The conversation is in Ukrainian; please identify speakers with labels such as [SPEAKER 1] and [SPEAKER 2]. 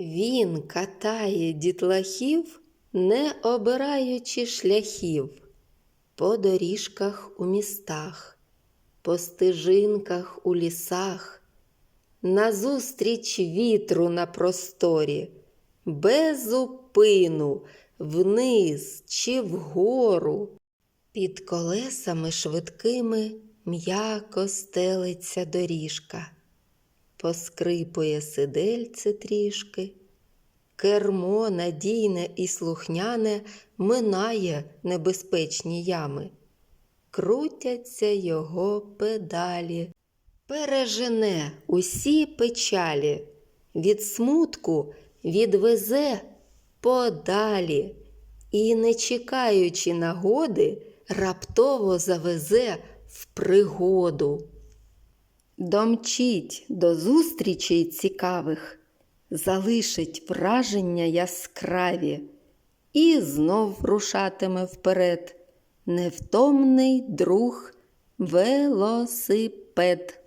[SPEAKER 1] Він катає дітлахів, не обираючи шляхів, по доріжках у містах, по стежинках у лісах, назустріч вітру на просторі, без зупину, вниз чи вгору. Під колесами швидкими м'яко стелиться доріжка, поскрипує сидельце трішки, кермо надійне і слухняне минає небезпечні ями, крутяться його педалі, пережене усі печалі, від смутку відвезе подалі. І, не чекаючи нагоди, раптово завезе в пригоду. Домчить до зустрічей цікавих, залишить враження яскраві і знов рушатиме вперед невтомний друг велосипед.